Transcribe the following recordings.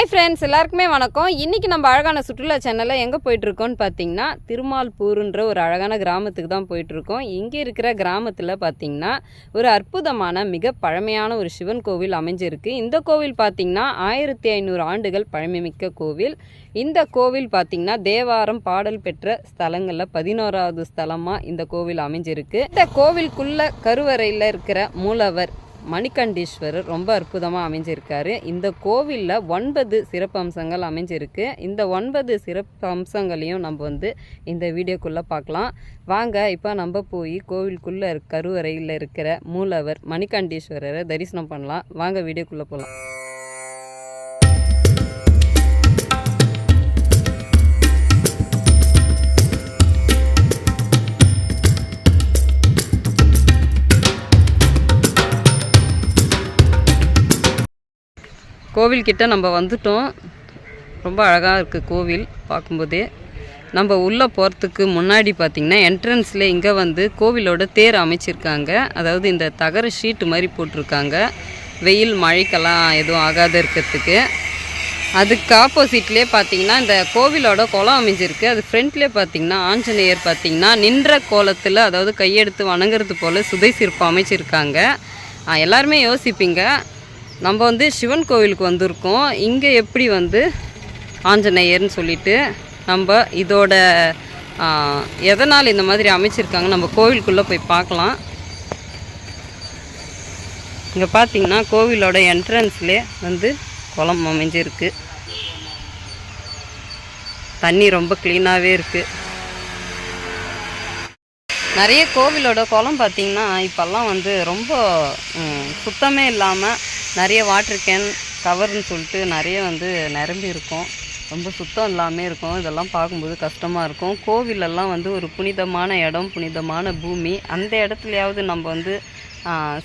Hi friends எல்லாருக்குமே வணக்கம். இன்றைக்கி நம்ம அழகான சுற்றுலா சேனலில் எங்கே போயிட்டுருக்கோம்னு பார்த்தீங்கன்னா திருமால்பூருன்ற ஒரு அழகான கிராமத்துக்கு தான் போயிட்டுருக்கோம். இங்கே இருக்கிற கிராமத்தில் பார்த்திங்கன்னா ஒரு அற்புதமான மிக பழமையான ஒரு சிவன் கோவில் அமைஞ்சிருக்கு. இந்த கோவில் பார்த்திங்கன்னா ஆயிரத்தி ஐநூறு ஆண்டுகள் பழமைமிக்க கோவில். இந்த கோவில் பார்த்திங்கன்னா தேவாரம் பாடல் பெற்ற ஸ்தலங்களில் பதினோராவது ஸ்தலமாக இந்த கோவில் அமைஞ்சிருக்கு. இந்த கோவிலுக்குள்ள கருவறையில் இருக்கிற மூலவர் மணிகண்டீஸ்வரர் ரொம்ப அற்புதமாக அமைஞ்சிருக்காரு. இந்த கோவிலில் ஒன்பது சிறப்பம்சங்கள் அமைஞ்சிருக்கு. இந்த ஒன்பது சிறப்பம்சங்களையும் நம்ம வந்து இந்த வீடியோக்குள்ளே பார்க்கலாம். வாங்க இப்போ நம்ம போய் கோவிலுக்குள்ளே கருவறையில் இருக்கிற மூலவர் மணிகண்டீஸ்வரரை தரிசனம் பண்ணலாம். வாங்க வீடியோக்குள்ளே போகலாம் கோவில்கிட்ட நம்ம வந்துட்டோம். ரொம்ப அழகாக இருக்குது கோவில் பார்க்கும்போதே. நம்ம உள்ளே போகிறதுக்கு முன்னாடி பார்த்திங்கன்னா என்ட்ரன்ஸில் இங்கே வந்து கோவிலோட தேர் அமைச்சிருக்காங்க. அதாவது இந்த தகர ஷீட்டு மாதிரி போட்டிருக்காங்க. வெயில் மழைக்கெல்லாம் எதுவும் ஆகாத இருக்கிறதுக்கு. அதுக்கு ஆப்போசிட்லேயே பார்த்தீங்கன்னா இந்த கோவிலோட குளம் அமைஞ்சிருக்கு. அது ஃப்ரண்ட்லேயே பார்த்தீங்கன்னா ஆஞ்சநேயர் பார்த்தீங்கன்னா நின்ற கோலத்தில் அதாவது கையெடுத்து வணங்குறது போல் சுதை சிற்பம் அமைச்சிருக்காங்க. எல்லாருமே யோசிப்பீங்க. நம்ம வந்து சிவன் கோவிலுக்கு வந்திருக்கோம். இங்கே எப்படி வந்து ஆஞ்சநேயர்னு சொல்லிட்டு நம்ம இதோட எதனால் இந்த மாதிரி அமைச்சிருக்காங்க நம்ம கோவிலுக்குள்ளே போய் பார்க்கலாம். இங்கே பார்த்தீங்கன்னா கோவிலோட என்ட்ரன்ஸ்லேயே வந்து குளம் அமைஞ்சிருக்கு. தண்ணி ரொம்ப க்ளீனாகவே இருக்குது நிறைய கோவிலோட குளம் பார்த்தீங்கன்னா இப்போல்லாம் வந்து ரொம்ப சுத்தமே இல்லாமல் நிறைய வாட்டர் கேன் கவர்னு சொல்லிட்டு நிறைய வந்து நிரம்பி இருக்கும். ரொம்ப சுத்தம் இல்லாமல் இருக்கும். இதெல்லாம் பார்க்கும்போது கஷ்டமாக இருக்கும். கோவிலெல்லாம் வந்து ஒரு புனிதமான இடம் புனிதமான பூமி. அந்த இடத்துலையாவது நம்ம வந்து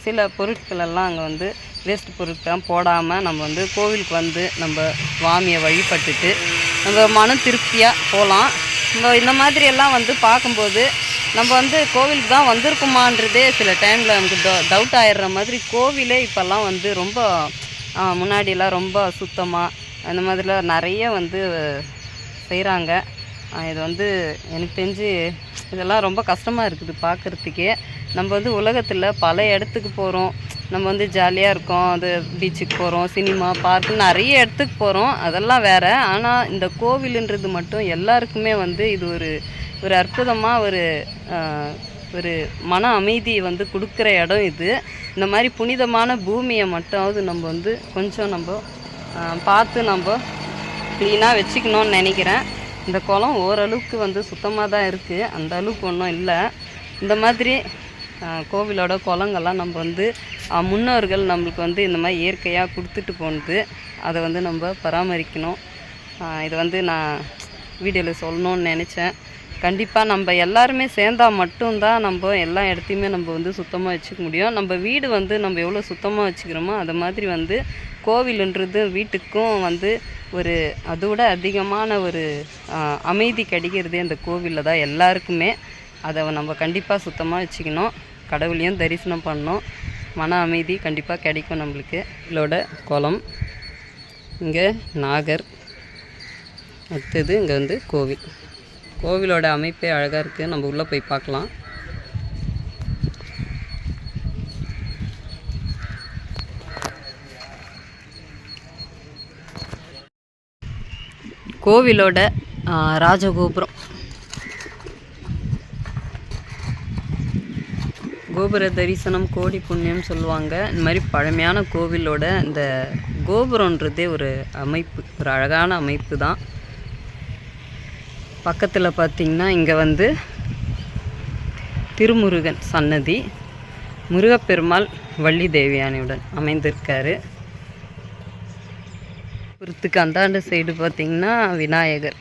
சில பொருட்களெல்லாம் அங்கே வந்து வேஸ்ட் பொருட்கள்லாம் போடாமல் நம்ம வந்து கோவிலுக்கு வந்து நம்ம சுவாமியை வழிபட்டுட்டு நம்ம மன திருப்தியாக போகலாம் நம்ம இந்த மாதிரி எல்லாம் வந்து பார்க்கும்போது நம்ம வந்து கோவிலுக்கு தான் வந்திருக்குமான்றதே சில டைமில் நமக்கு டவுட் ஆயிடுற மாதிரி கோவிலே இப்போல்லாம் வந்து ரொம்ப முன்னாடியெல்லாம் ரொம்ப சுத்தமாக அந்த மாதிரிலாம் நிறைய வந்து செய்கிறாங்க இது வந்து எனக்கு தெரிஞ்சு இதெல்லாம் ரொம்ப கஷ்டமாக இருக்குது பார்க்குறதுக்கே. நம்ம வந்து உலகத்தில் பல இடத்துக்கு போகிறோம் நம்ம வந்து ஜாலியாக இருக்கோம் அது பீச்சுக்கு போகிறோம் சினிமா பார்க்கு நிறைய இடத்துக்கு போகிறோம் அதெல்லாம் வேறு. ஆனால் இந்த கோவிலுன்றது மட்டும் எல்லாருக்குமே வந்து இது ஒரு ஒரு அற்புதமாக ஒரு ஒரு மன அமைதியை வந்து கொடுக்குற இடம் இது. இந்த மாதிரி புனிதமான பூமியை மட்டாவது நம்ம வந்து கொஞ்சம் நம்ம பார்த்து நம்ம க்ளீனாக வச்சுக்கணும்னு நினைக்கிறேன். இந்த குளம் ஓரளவுக்கு வந்து சுத்தமாக தான் இருக்குது அந்த அளவுக்கு ஒன்றும் இல்லை. இந்த மாதிரி கோவிலோட குளங்கள்லாம் நம்ம வந்து முன்னோர்கள் நம்மளுக்கு வந்து இந்த மாதிரி இயற்கையாக கொடுத்துட்டு போனது. அதை வந்து நம்ம பராமரிக்கணும். இதை இது வந்து நான் வீடியோவில் சொல்லணும்னு நினச்சேன். கண்டிப்பாக நம்ம எல்லாருமே சேர்ந்தா மட்டும்தான் நம்ம எல்லா இடத்தையுமே நம்ம வந்து சுத்தமாக வச்சுக்க முடியும். நம்ம வீடு வந்து நம்ம எவ்வளோ சுத்தமாக வச்சுக்கிறோமோ அது மாதிரி வந்து கோவிலுன்றது வீட்டுக்கும் வந்து ஒரு அதோட அதிகமான ஒரு அமைதி கிடைக்கிறதே அந்த கோவிலில் தான் எல்லாருக்குமே. அதை நம்ம கண்டிப்பாக சுத்தமாக வச்சுக்கணும். கடவுளையும் தரிசனம் பண்ணோம். மன அமைதி கண்டிப்பாக கிடைக்கும் நம்மளுக்கு. இதோட குளம் இங்கே நாகர் அடுத்தது இங்கே வந்து கோவில். கோவிலோட அமைப்பே அழகாக இருக்குது நம்ம உள்ளே போய் பார்க்கலாம். கோவிலோட ராஜகோபுரம். கோபுர தரிசனம் கோடி புண்ணியம் சொல்லுவாங்க. இந்த மாதிரி பழமையான கோவிலோட இந்த கோபுரன்றதே ஒரு அமைப்பு ஒரு அழகான அமைப்பு தான். பக்கத்தில் பார்த்தீங்கன்னா இங்கே வந்து திருமுருகன் சன்னதி முருகப்பெருமாள் வள்ளி தேவியானியுடன் அமைந்திருக்காரு. புறத்துக்கு அந்தாண்ட சைடு பார்த்தீங்கன்னா விநாயகர்.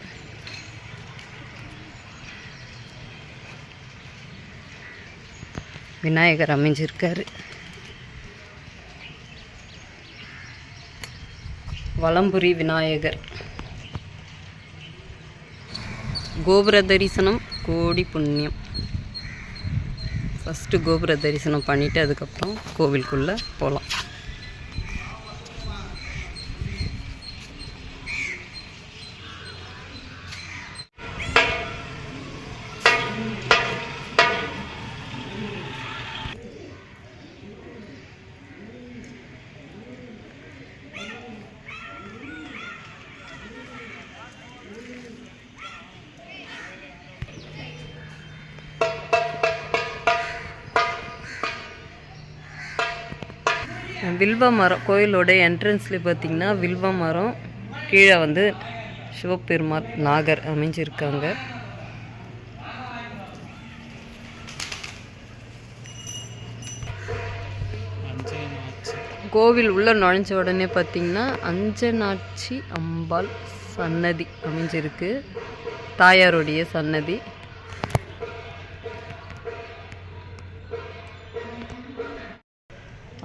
விநாயகர் அமைஞ்சிருக்காரு. வலம்புரி விநாயகர். கோபுர தரிசனம் கோடி புண்ணியம். ஃபஸ்ட்டு கோபுர தரிசனம் பண்ணிவிட்டு அதுக்கப்புறம் கோவிலுக்குள்ளே போகலாம் வில்வ மரம் கோயிலோட என்ட்ரன்ஸ்லேயே பார்த்திங்கன்னா வில்வ மரம் கீழே வந்து சிவபெருமாள் நாகர் அமைஞ்சிருக்காங்க. கோவில் உள்ளே நுழைஞ்ச உடனே பார்த்தீங்கன்னா அஞ்சனாட்சி அம்பாள் சன்னதி அமைஞ்சிருக்கு. தாயாருடைய சன்னதி.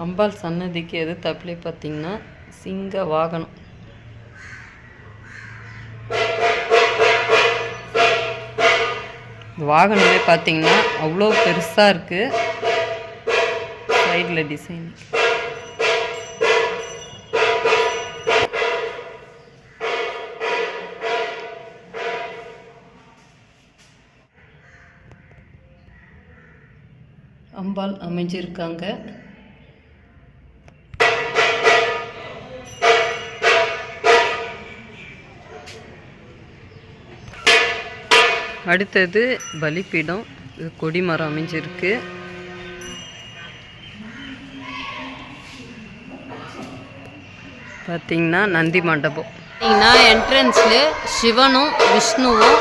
அம்பாள் சன்னதிக்கு எது தப்பிலே பார்த்தீங்கன்னா சிங்க வாகனம். வாகனமே பார்த்தீங்கன்னா அவ்வளோ பெருசாக இருக்குது சைடில் டிசைன் அம்பாள் அமைஞ்சிருக்காங்க. அடுத்தது பலிப்பீடம். இது கொடிமரம் அமைஞ்சிருக்கு. பார்த்தீங்கன்னா நந்தி மண்டபம். பார்த்தீங்கன்னா என்ட்ரன்ஸில் சிவனும் விஷ்ணுவும்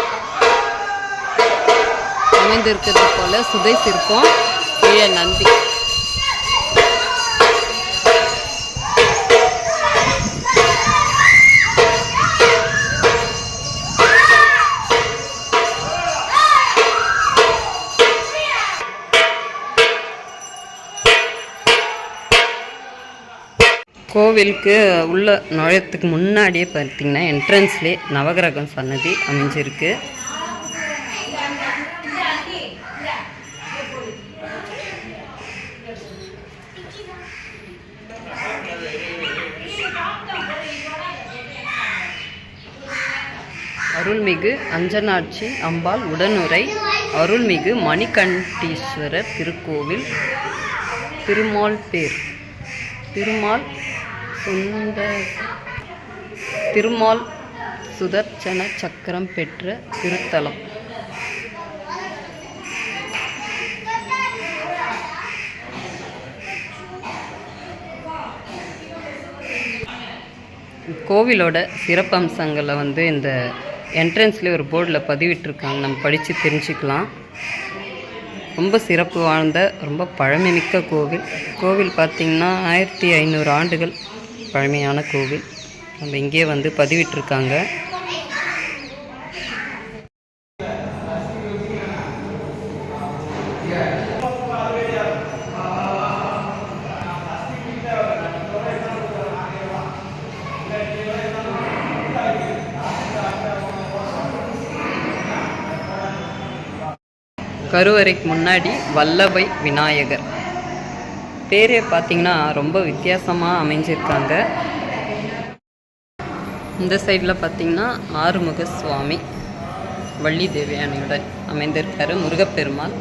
அமைந்திருக்கிறது போல சுதை சிற்பம். கீழே நந்தி. கோவிலுக்கு உள்ள நுழையத்துக்கு முன்னாடியே பார்த்தீங்கன்னா என்ட்ரன்ஸ்லேயே நவகிரகம் சன்னதி அமைஞ்சிருக்கு. அருள்மிகு அஞ்சனாட்சி அம்பாள் உடனுரை அருள்மிகு மணிகண்டீஸ்வரர் திருக்கோவில் திருமால் பேர் திருமால் சுந்த திருமால் சுதர்சன சக்கரம் பெற்ற திருத்தலம். கோவிலோட சிறப்பம்சங்களை வந்து இந்த என்ட்ரன்ஸ்லேயே ஒரு போர்டில் பதிவிட்டிருக்காங்க. நம்ம படித்து தெரிஞ்சுக்கலாம். ரொம்ப சிறப்பு வாழ்ந்த ரொம்ப பழமைமிக்க கோவில். கோவில் பார்த்திங்கன்னா ஆயிரத்தி ஐநூறு ஆண்டுகள் பழமையான கோவில். நம்ம இங்கே வந்து பதிவிட்டிருக்காங்க. கருவறைக்கு முன்னாடி வல்லபை விநாயகர். பேரே பார்த்தீங்கன்னா ரொம்ப வித்தியாசமாக அமைஞ்சிருக்காங்க. இந்த சைடில் பார்த்தீங்கன்னா ஆறுமுக சுவாமி வள்ளி தேவியானையுடன் அமைந்திருக்காரு முருகப்பெருமாள்.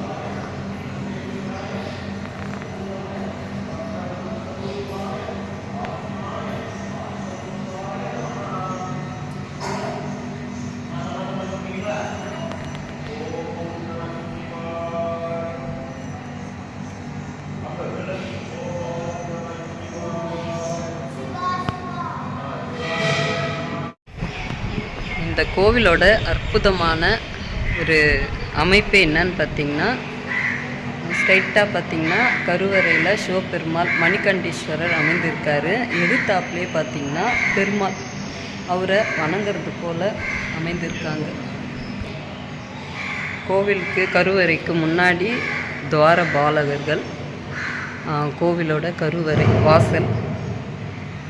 இந்த கோவிலோட அற்புதமான ஒரு அமைப்பு என்னன்னு பார்த்தீங்கன்னா ஸ்ட்ரைட்டாக பார்த்தீங்கன்னா கருவறையில் சிவபெருமாள் மணிகண்டீஸ்வரர் அமைந்திருக்காரு. எதிர்த்தாப்புலேயே பார்த்தீங்கன்னா பெருமாள் அவரை வணங்குறது போல் அமைந்திருக்காங்க. கோவிலுக்கு கருவறைக்கு முன்னாடி துவார பாலகர்கள் கோவிலோட கருவறை வாசல்.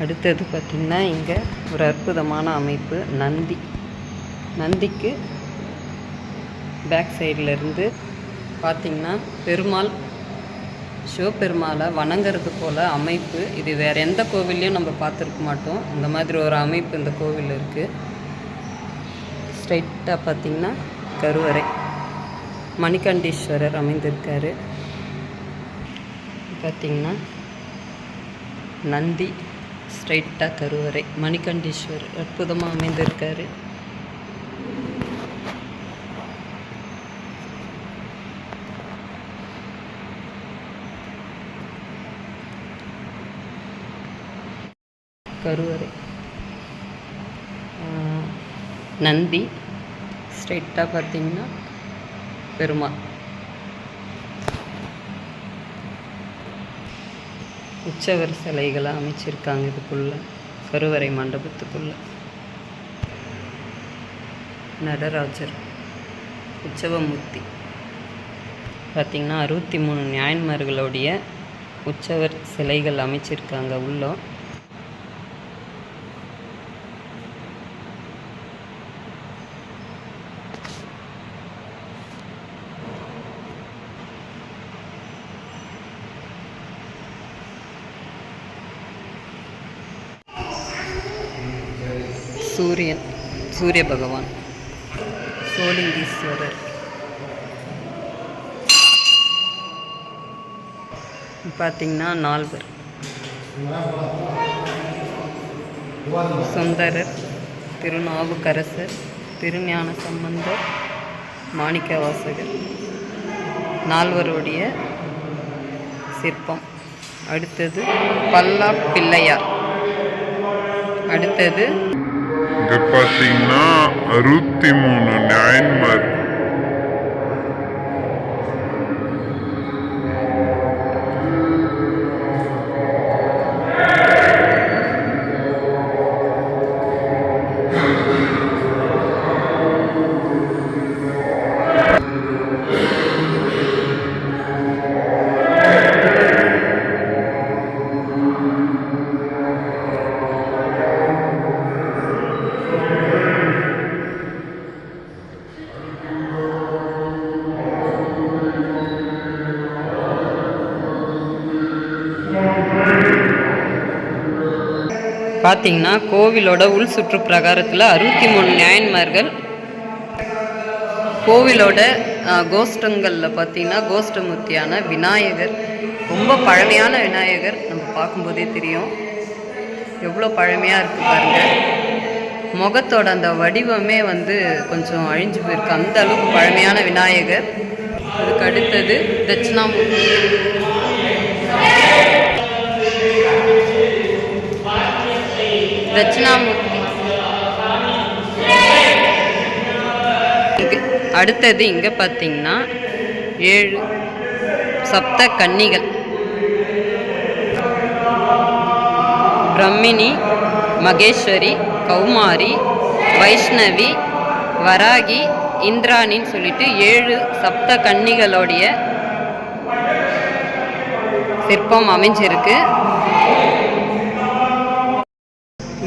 அடுத்தது பார்த்திங்கன்னா இங்கே ஒரு அற்புதமான அமைப்பு நந்தி. நந்திக்கு பேக் சைட்லேருந்து பார்த்திங்கன்னா பெருமாள் சிவபெருமாளை வணங்குறது போல் அமைப்பு. இது வேறு எந்த கோவில்லையும் நம்ம பார்த்துருக்க மாட்டோம். இந்த மாதிரி ஒரு அமைப்பு இந்த கோவில் இருக்குது ஸ்ட்ரைட்டாக பார்த்திங்கன்னா கருவறை. மணிகண்டீஸ்வரர் அமைந்திருக்காரு. பார்த்திங்கன்னா நந்தி ஸ்ட்ரைட்டாக கருவறை. மணிகண்டீஸ்வரர் அற்புதமாக அமைந்திருக்காரு. கருவறை. நந்தி ஸ்ட்ரெயிட்டாக பார்த்தீங்கன்னா பெருமாள். உற்சவர் சிலைகளை அமைச்சிருக்காங்க இதுக்குள்ள கருவறை மண்டபத்துக்குள்ள. நடராஜர் உற்சவமூர்த்தி. பார்த்திங்கன்னா அறுபத்தி மூணு நியாயன்மார்களுடைய உற்சவர் சிலைகள் அமைச்சிருக்காங்க உள்ள சூரியன் சூரிய பகவான். சோலிங்கீஸ்வரர். பார்த்தீங்கன்னா நால்வர். சுந்தரர் திருநாவுக்கரசர் திருஞான சம்பந்தர் மாணிக்கவாசகர். நால்வருடைய சிற்பம். அடுத்தது பல்லா பிள்ளையார். அடுத்தது இங்க பார்த்தீங்கன்னா அறுபத்தி மூணு நியாயன்மார் பார்த்தீங்கன்னா கோவிலோட உள் சுற்று பிரகாரத்தில் அறுபத்தி மூணு நியாயன்மார்கள். கோவிலோட கோஷ்டங்களில் பார்த்தீங்கன்னா கோஷ்டமூர்த்தியான விநாயகர். ரொம்ப பழமையான விநாயகர் நம்ம பார்க்கும்போதே தெரியும். எவ்வளோ பழமையாக இருக்குது பாருங்க. முகத்தோட அந்த வடிவமே வந்து கொஞ்சம் அழிஞ்சு போயிருக்கு. அந்த அளவுக்கு பழமையான விநாயகர். அதுக்கு அடுத்தது தட்சிணாமூர்த்தி. தட்சிணாமூர்த்தி அடுத்தது இங்கே பார்த்தீங்கன்னா ஏழு சப்த கன்னிகள். பிரம்மினி மகேஸ்வரி கௌமாரி வைஷ்ணவி வராகி இந்திராணின்னு சொல்லிட்டு ஏழு சப்த கன்னிகளுடைய சிற்பம் அமைஞ்சிருக்கு.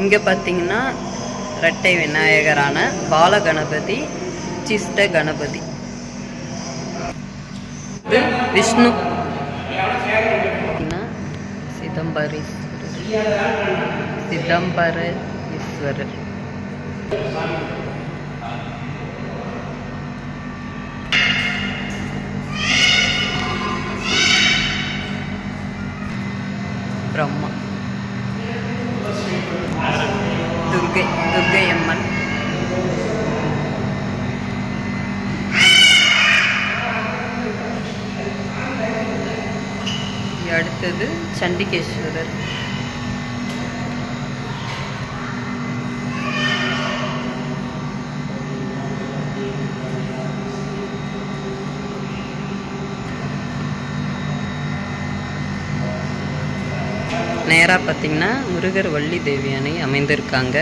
இங்கே பார்த்தீங்கன்னா இரட்டை விநாயகரான பாலகணபதி சிஷ்ட கணபதி. விஷ்ணு. பார்த்தீங்கன்னா சிதம்பரீஸ்வரர். சிதம்பர ஈஸ்வரர் பிரம்மா. சண்டிகேஸ்வரர். நேராக பார்த்தீங்கன்னா முருகர் வள்ளி தேவி அணை அமைந்திருக்காங்க.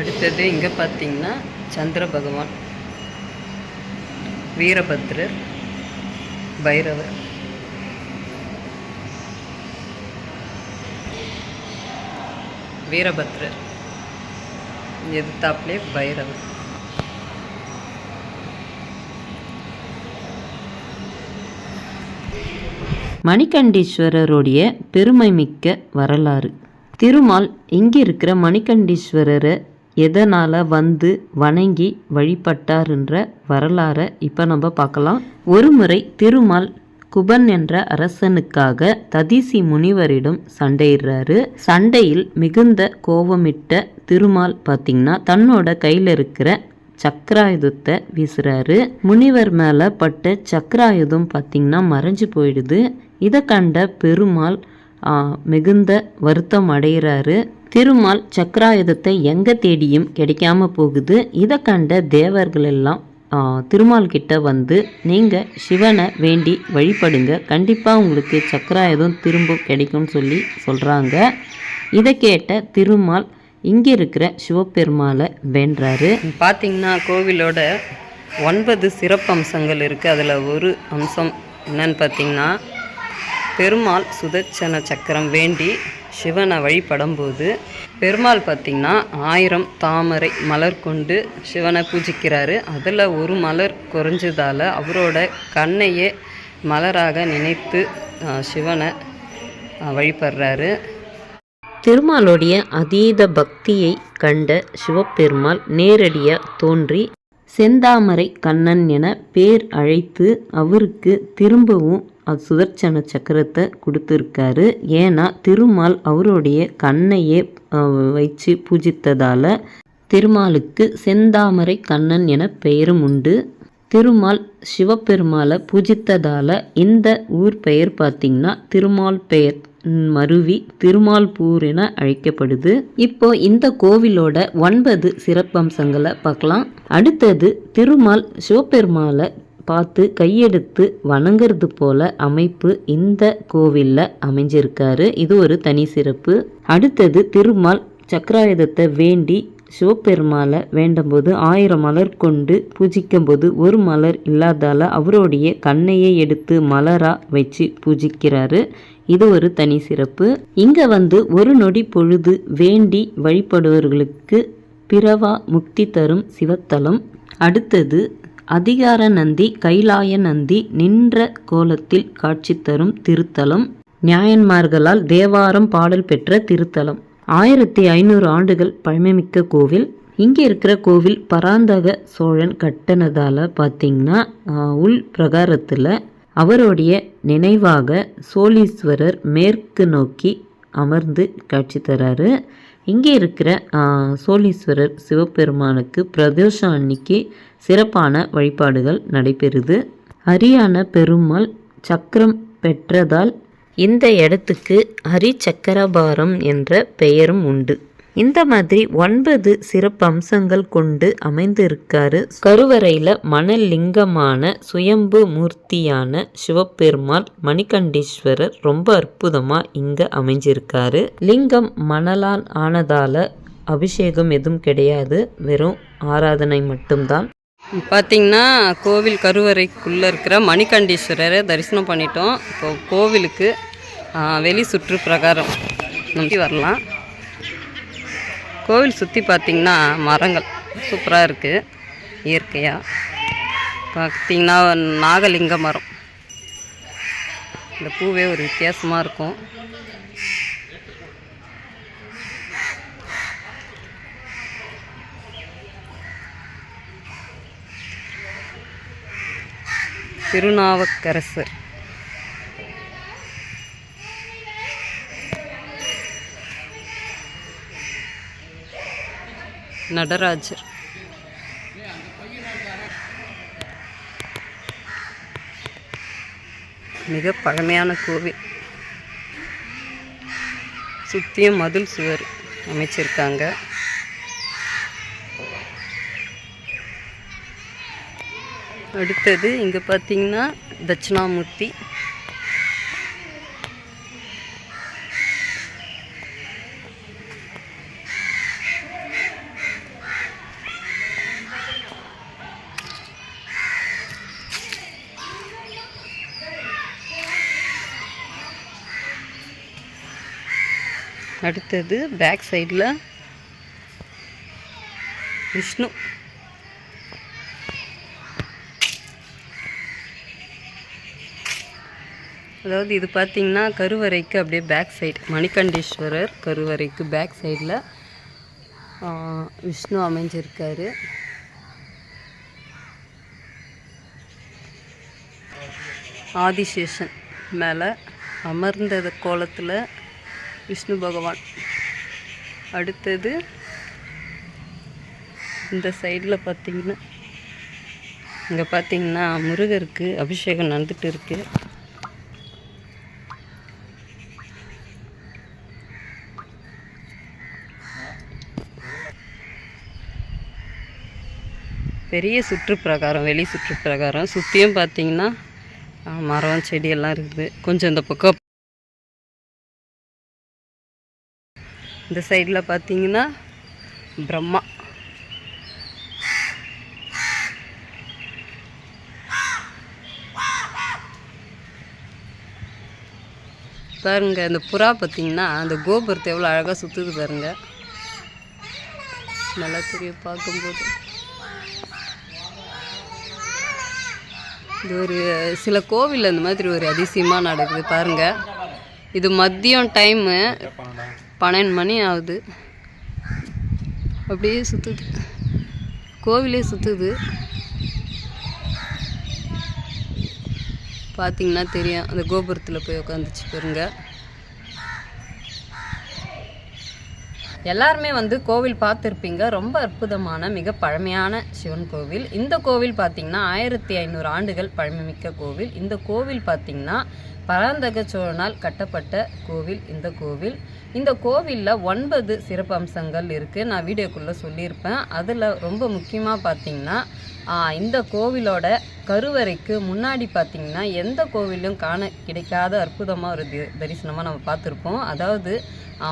அடுத்தது இங்கே பார்த்தீங்கன்னா சந்திர பகவான் வீரபத்ரர் பைரவர். வீரபத்ரர். எதிர்த்தாப்லே பைரவர். மணிகண்டீஸ்வரருடைய பெருமை மிக்க வரலாறு. திருமால் இங்கே இருக்கிற மணிகண்டீஸ்வரரை எதனால் வந்து வணங்கி வழிபட்டார்ன்ற வரலாறை இப்போ நம்ம பார்க்கலாம். ஒரு முறை திருமால் குபன் என்ற அரசனுக்காக ததிசி முனிவரிடம் சண்டையிடுறாரு. சண்டையில் மிகுந்த கோபமிட்ட திருமால் பார்த்திங்கன்னா தன்னோட கையில் இருக்கிற சக்கராயுதத்தை வீசுறாரு. முனிவர் மேலே பட்ட சக்கராயுதம் பார்த்திங்கன்னா மறைஞ்சு போயிடுது. இதை கண்ட பெருமாள் மிகுந்த வருத்தம் அடைகிறாரு திருமால் சக்கராயுதத்தை எங்கே தேடியும் கிடைக்காம போகுது? இதை கண்ட தேவர்கள் எல்லாம் திருமால் கிட்ட வந்து நீங்கள் சிவனை வேண்டி வழிபடுங்க. கண்டிப்பாக உங்களுக்கு சக்கராயுதம் திரும்ப கிடைக்கும்னு சொல்லி சொல்கிறாங்க இதை கேட்ட திருமால் இங்கே இருக்கிற சிவபெருமாளை வேண்டுறாரு பார்த்தீங்கன்னா கோவிலோட ஒன்பது சிறப்பம்சங்கள் இருக்குது அதில் ஒரு அம்சம் என்னன்னு பார்த்தீங்கன்னா பெருமாள் சுதர்சன சக்கரம் வேண்டி சிவனை வழிபடும்போது பெருமாள் பார்த்திங்கன்னா ஆயிரம் தாமரை மலர் கொண்டு சிவனை பூஜிக்கிறாரு. அதில் ஒரு மலர் குறைஞ்சதால் அவரோட கண்ணையே மலராக நினைத்து சிவனை வழிபடுறாரு. திருமாலுடைய அதீத பக்தியை கண்ட சிவபெருமாள் நேரடியாக தோன்றி செந்தாமரை கண்ணன் என பேர் அழைத்து அவருக்கு திரும்பவும் சுதர்சன சக்கரத்தை கொடுத்துருக்காரு. ஏன்னா திருமால் அவருடைய கண்ணையே வச்சு பூஜித்ததால் திருமாலுக்கு செந்தாமரை கண்ணன் என பெயரும் உண்டு. திருமால் சிவபெருமாளை பூஜித்ததால் இந்த ஊர் பெயர் பார்த்திங்கன்னா திருமால் பெயர். மருவி திருமால்பூர் என அழைக்கப்படுது. இப்போ இந்த கோவிலோட ஒன்பது சிறப்பம்சங்களை பார்க்கலாம். அடுத்தது திருமால் சிவபெருமாளை பார்த்து கையெடுத்து வணங்குறது போல அமைப்பு இந்த கோவிலில் அமைஞ்சிருக்காரு. இது ஒரு தனி சிறப்பு. அடுத்தது திருமால் சக்கராயுதத்தை வேண்டி சிவபெருமாளை வேண்டும்போது ஆயிரம் மலர் கொண்டு பூஜிக்கும்போது ஒரு மலர் இல்லாதால அவருடைய கண்ணையே எடுத்து மலராக வச்சு பூஜிக்கிறாரு. இது ஒரு தனி சிறப்பு. இங்கே வந்து ஒரு நொடி பொழுது வேண்டி வழிபடுவர்களுக்கு பிறவா முக்தி தரும் சிவத்தலம். அடுத்தது அதிகார நந்தி கைலாய நந்தி நின்ற கோலத்தில் காட்சி தரும் திருத்தலம். நியாயன்மார்களால் தேவாரம் பாடல் பெற்ற திருத்தலம். ஆயிரத்தி ஐநூறு ஆண்டுகள் பழமைமிக்க கோவில். இங்கே இருக்கிற கோவில் பராந்தக சோழன் கட்டினதால் பார்த்தீங்கன்னா உள் பிரகாரத்தில் அவருடைய நினைவாக சோழீஸ்வரர் மேற்கு நோக்கி அமர்ந்து காட்சி தராரு. இங்கே இருக்கிற சோழீஸ்வரர் சிவபெருமானுக்கு பிரதோஷம் அன்னைக்கு சிறப்பான வழிபாடுகள் நடைபெறுது. அரியான பெருமாள் சக்கரம் பெற்றதால் இந்த இடத்துக்கு ஹரி சக்கரபாரம் என்ற பெயரும் உண்டு. இந்த மாதிரி ஒன்பது சிறப்பு அம்சங்கள் கொண்டு அமைந்திருக்காரு கருவறையில் மணலிங்கமான சுயம்பு மூர்த்தியான சிவபெருமாள் மணிகண்டீஸ்வரர். ரொம்ப அற்புதமாக இங்கே அமைஞ்சிருக்காரு. லிங்கம் மணலால் ஆனதால அபிஷேகம் எதுவும் கிடையாது. வெறும் ஆராதனை மட்டும்தான். பார்த்திங்கன்னா கோவில் கருவறைக்குள்ளே இருக்கிற மணிகண்டீஸ்வரரை தரிசனம் பண்ணிட்டோம். இப்போ கோவிலுக்கு வெளி சுற்று பிரகாரம் நம்பி வரலாம். கோவில் சுற்றி பார்த்திங்கன்னா மரங்கள். சூப்பராக இருக்குது இயற்கையாக பார்த்தீங்கன்னா நாகலிங்க மரம். இந்த பூவே ஒரு வித்தியாசமாக இருக்கும். திருநாவுக்கரசர் நடராஜர். மிக பழமையான கோவில். சுற்றியும் மதில் சுவர் அமைச்சிருக்காங்க. அடுத்தது இங்கே பார்த்தீங்கன்னா தட்சிணாமூர்த்தி. அடுத்தது பேக் சைடில் விஷ்ணு. அதாவது இது பார்த்திங்கன்னா கருவறைக்கு அப்படியே பேக் சைடு மணிகண்டேஸ்வரர் கருவறைக்கு பேக் சைடில் விஷ்ணு அமைஞ்சிருக்காரு. ஆதிசேஷன் மேலே அமர்ந்தது கோலத்தில் விஷ்ணு பகவான். அடுத்தது இந்த சைடில் பார்த்தீங்கன்னா இங்கே பார்த்தீங்கன்னா முருகருக்கு அபிஷேகம் நடந்துட்டு இருக்குது பெரிய சுற்றுப்பிரகாரம் வெளி சுற்றுப்பிரகாரம். சுற்றியும் பார்த்தீங்கன்னா மரம் செடியெல்லாம் இருக்குது. கொஞ்சம் இந்த பக்கம் இந்த சைடில் பார்த்தீங்கன்னா பிரம்மா. பாருங்க இந்த புறா பார்த்தீங்கன்னா அந்த கோபுரத்தை எவ்வளோ அழகாக சுற்றுது பாருங்க. நல்லா தெரியும் பார்க்கும்போது. இது ஒரு சில கோவில் அந்த மாதிரி ஒரு அதிசயமாக நடக்குது பாருங்கள் இது மதியம் டைமு பன்னெண்டு மணி ஆகுது. அப்படியே சுற்றுது கோவிலே சுற்றுது பார்த்தீங்கன்னா தெரியும். அந்த கோபுரத்தில் போய் உட்காந்துச்சு பாருங்கள் எல்லாருமே வந்து கோவில் பார்த்துருப்பீங்க. ரொம்ப அற்புதமான மிக பழமையான சிவன் கோவில். இந்த கோவில் பார்த்தீங்கன்னா ஆயிரத்தி ஐநூறு ஆண்டுகள் பழமைமிக்க கோவில். இந்த கோவில் பார்த்தீங்கன்னா பராந்தக சோழனால் கட்டப்பட்ட கோவில். இந்த கோவில் இந்த கோவிலில் ஒன்பது சிறப்பு அம்சங்கள் இருக்குது நான் வீடியோக்குள்ளே சொல்லியிருப்பேன். அதில் ரொம்ப முக்கியமாக பார்த்தீங்கன்னா இந்த கோவிலோட கருவறைக்கு முன்னாடி பார்த்திங்கன்னா எந்த கோவிலும் காண கிடைக்காத அற்புதமாக ஒரு தி- தரிசனமாக நம்ம பார்த்துருப்போம் அதாவது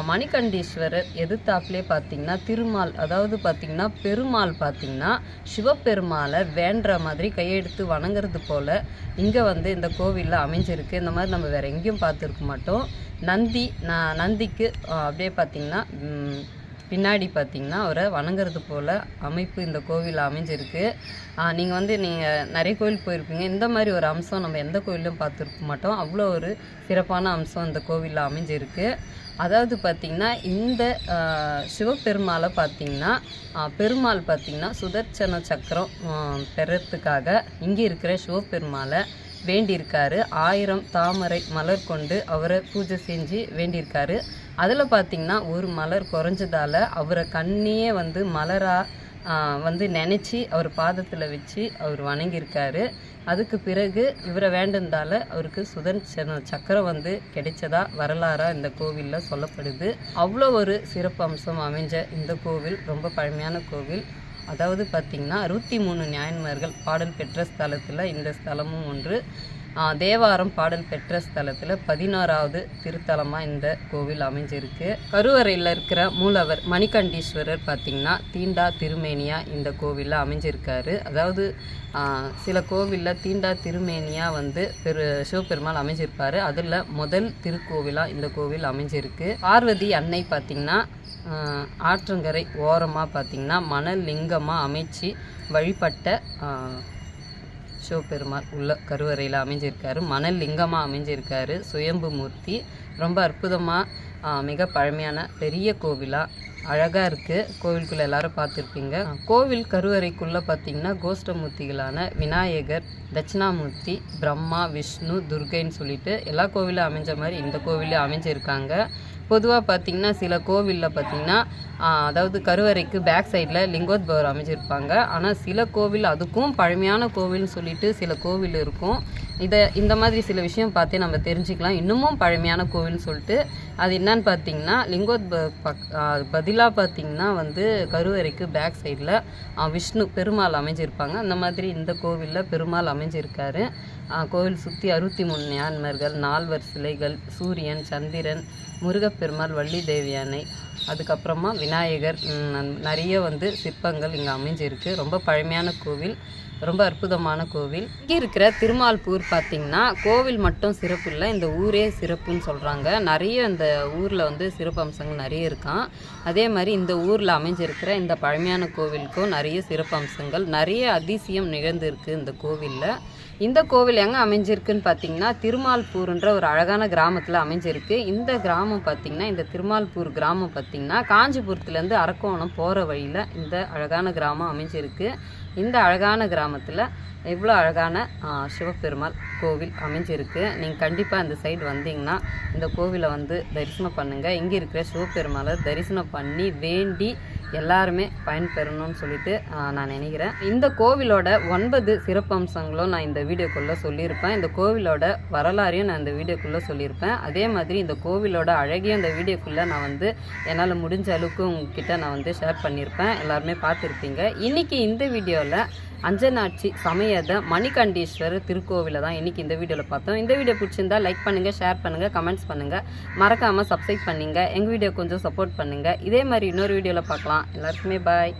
மணிகண்டீஸ்வரர் எதிர்த்தாப்புலே பார்த்தீங்கன்னா திருமால் அதாவது பார்த்தீங்கன்னா பெருமாள் பார்த்திங்கன்னா சிவபெருமாளை வேண்டுற மாதிரி கையெடுத்து வணங்குறது போல் இங்கே வந்து இந்த கோவிலில் அமைஞ்சிருக்கு. இந்த மாதிரி நம்ம வேறு எங்கேயும் பார்த்துருக்க மாட்டோம். நந்தி நான் நந்திக்கு அப்படியே பார்த்தீங்கன்னா பின்னாடி பார்த்திங்கன்னா அவரை வணங்குறது போல் அமைப்பு இந்த கோவிலில் அமைஞ்சிருக்கு. நீங்கள் வந்து நீங்கள் நிறைய கோவில் போயிருப்பீங்க. இந்த மாதிரி ஒரு அம்சம் நம்ம எந்த கோவிலும் பார்த்துருக்க மாட்டோம். அவ்வளோ ஒரு சிறப்பான அம்சம் இந்த கோவிலில் அமைஞ்சிருக்கு. அதாவது பார்த்திங்கன்னா இந்த சிவபெருமாளை பார்த்திங்கன்னா பெருமாள் பார்த்திங்கன்னா சுதர்சன சக்கரம் பெறத்துக்காக இங்கே இருக்கிற சிவபெருமாளை வேண்டியிருக்காரு. ஆயிரம் தாமரை மலர் கொண்டு அவரை பூஜை செஞ்சு வேண்டியிருக்காரு. அதில் பார்த்தீங்கன்னா ஒரு மலர் குறைஞ்சதால் அவரை கண்ணியே வந்து மலராக வந்து நினச்சி அவர் பாதத்தில் வச்சு அவர் வணங்கியிருக்காரு. அதுக்கு பிறகு இவரை வேண்டதால அவருக்கு சுதன் சக்கரம் வந்து கிடைச்சதா வரலாறாக இந்த கோவிலில் சொல்லப்படுது. அவ்வளோ ஒரு சிறப்பு அம்சம் அமைஞ்ச இந்த கோவில் ரொம்ப பழமையான கோவில். அதாவது பார்த்திங்கன்னா அறுபத்தி மூணு நியாயன்மார்கள் பாடல் பெற்ற ஸ்தலத்தில் இந்த ஸ்தலமும் ஒன்று. தேவாரம் பாடல் பெற்ற ஸ்தலத்தில் பதினாறாவது திருத்தலமாக இந்த கோவில் அமைஞ்சிருக்கு. கருவறையில் இருக்கிற மூலவர் மணிகண்டீஸ்வரர் பார்த்திங்கன்னா தீண்டா திருமேனியா இந்த கோவிலில் அமைஞ்சிருக்காரு. அதாவது சில கோவிலில் தீண்டா திருமேனியா வந்து பெரு சிவபெருமாள் அமைஞ்சிருப்பார். அதில் முதல் திருக்கோவிலாக இந்த கோவில் அமைஞ்சிருக்கு. பார்வதி அன்னை பார்த்திங்கன்னா ஆற்றங்கரை ஓரமாக பார்த்திங்கன்னா மணல் லிங்கமாக அமைச்சு வழிபட்ட சிவபெருமான் உள்ள கருவறையில் அமைஞ்சிருக்காரு. மணல் லிங்கமாக அமைஞ்சிருக்காரு. சுயம்பு மூர்த்தி ரொம்ப அற்புதமாக மிக பழமையான பெரிய கோவிலாக அழகாக இருக்குது கோவிலுக்குள்ளே எல்லாரும் பார்த்துருப்பீங்க. கோவில் கருவறைக்குள்ளே பார்த்தீங்கன்னா கோஷ்டமூர்த்திகளான விநாயகர் தட்சிணாமூர்த்தி பிரம்மா விஷ்ணு துர்கைன்னு சொல்லிட்டு எல்லா கோவிலும் அமைஞ்ச மாதிரி இந்த கோவிலும் அமைஞ்சிருக்காங்க. பொதுவாக பார்த்தீங்கன்னா சில கோவிலில் பார்த்தீங்கன்னா அதாவது கருவறைக்கு பேக் சைடில் லிங்கோத்பவர் அமைச்சிருப்பாங்க ஆனால் சில கோவில் அதுக்கும் பழமையான கோவில்னு சொல்லிட்டு சில கோவில் இருக்கும். இதை இந்த மாதிரி சில விஷயம் பார்த்தே நம்ம தெரிஞ்சுக்கலாம். இன்னமும் பழமையான கோவில்னு சொல்லிட்டு அது என்னன்னு பார்த்தீங்கன்னா லிங்கோத்ப பதிலாக பார்த்தீங்கன்னா வந்து கருவறைக்கு பேக் சைடில் விஷ்ணு பெருமாள் அமைஞ்சிருப்பாங்க. அந்த மாதிரி இந்த கோவிலில் பெருமாள் அமைஞ்சிருக்காரு. கோவில் சுற்றி அறுபத்தி மூணு ஞான்மர்கள் நால்வர் சிலைகள் சூரியன் சந்திரன் முருகப்பெருமாள் வள்ளி தேவியானை அதுக்கப்புறமா விநாயகர் நிறைய வந்து சிற்பங்கள் இங்கே அமைஞ்சிருக்கு. ரொம்ப பழமையான கோவில் ரொம்ப அற்புதமான கோவில். இங்கே இருக்கிற திருமால்பூர் பார்த்திங்கன்னா கோவில் மட்டும் சிறப்பு இல்லை இந்த ஊரே சிறப்புன்னு சொல்கிறாங்க நிறைய இந்த ஊரில் வந்து சிறப்பு அம்சங்கள் நிறைய இருக்கான். அதே மாதிரி இந்த ஊரில் அமைஞ்சிருக்கிற இந்த பழமையான கோவிலுக்கும் நிறைய சிறப்பு அம்சங்கள் நிறைய அதிசயம் நிகழ்ந்திருக்கு இந்த கோவிலில். இந்த கோவில் எங்கே அமைஞ்சிருக்குன்னு பார்த்தீங்கன்னா திருமால்பூர்ன்ற ஒரு அழகான கிராமத்தில் அமைஞ்சிருக்கு. இந்த கிராமம் பார்த்தீங்கன்னா இந்த திருமால்பூர் கிராமம் பார்த்தீங்கன்னா காஞ்சிபுரத்துலேருந்து அரக்கோணம் போகிற வழியில் இந்த அழகான கிராமம் அமைஞ்சிருக்கு. இந்த அழகான கிராமத்தில் இவ்வளோ அழகான சிவபெருமாள் கோவில் அமைஞ்சிருக்கு. நீங்கள் கண்டிப்பாக இந்த சைடு வந்தீங்கன்னா இந்த கோவிலை வந்து தரிசனம் பண்ணுங்கள் இங்கே இருக்கிற சிவபெருமாளை தரிசனம் பண்ணி வேண்டி எல்லாருமே பயன்பெறணும்னு சொல்லிட்டு நான் நினைக்கிறேன். இந்த கோவிலோட ஒன்பது சிறப்பம்சங்களும் நான் இந்த வீடியோக்குள்ளே சொல்லியிருப்பேன். இந்த கோவிலோட வரலாறையும் நான் இந்த வீடியோக்குள்ளே சொல்லியிருப்பேன். அதே மாதிரி இந்த கோவிலோட அழகையும் இந்த வீடியோக்குள்ளே நான் வந்து என்னால் முடிஞ்ச அளவுக்கு உங்ககிட்ட நான் வந்து ஷேர் பண்ணியிருப்பேன். எல்லாருமே பார்த்துருப்பீங்க. இன்றைக்கி இந்த வீடியோவில் அஞ்சனாட்சி சமயத மணிகண்டீஸ்வரர் திருக்கோவிலை தான் இன்றைக்கி இந்த வீடியோவில் பார்த்தோம். இந்த வீடியோ பிடிச்சிருந்தா லைக் பண்ணுங்கள் ஷேர் பண்ணுங்கள் கமெண்ட்ஸ் பண்ணுங்கள் மறக்காமல் சப்ஸ்கிரைப் பண்ணுங்கள் எங்கள் வீடியோ கொஞ்சம் சப்போர்ட் பண்ணுங்கள் இதே மாதிரி இன்னொரு வீடியோவில் பார்க்கலாம். பார்க்கலாம் எல்லாருக்குமே பாய்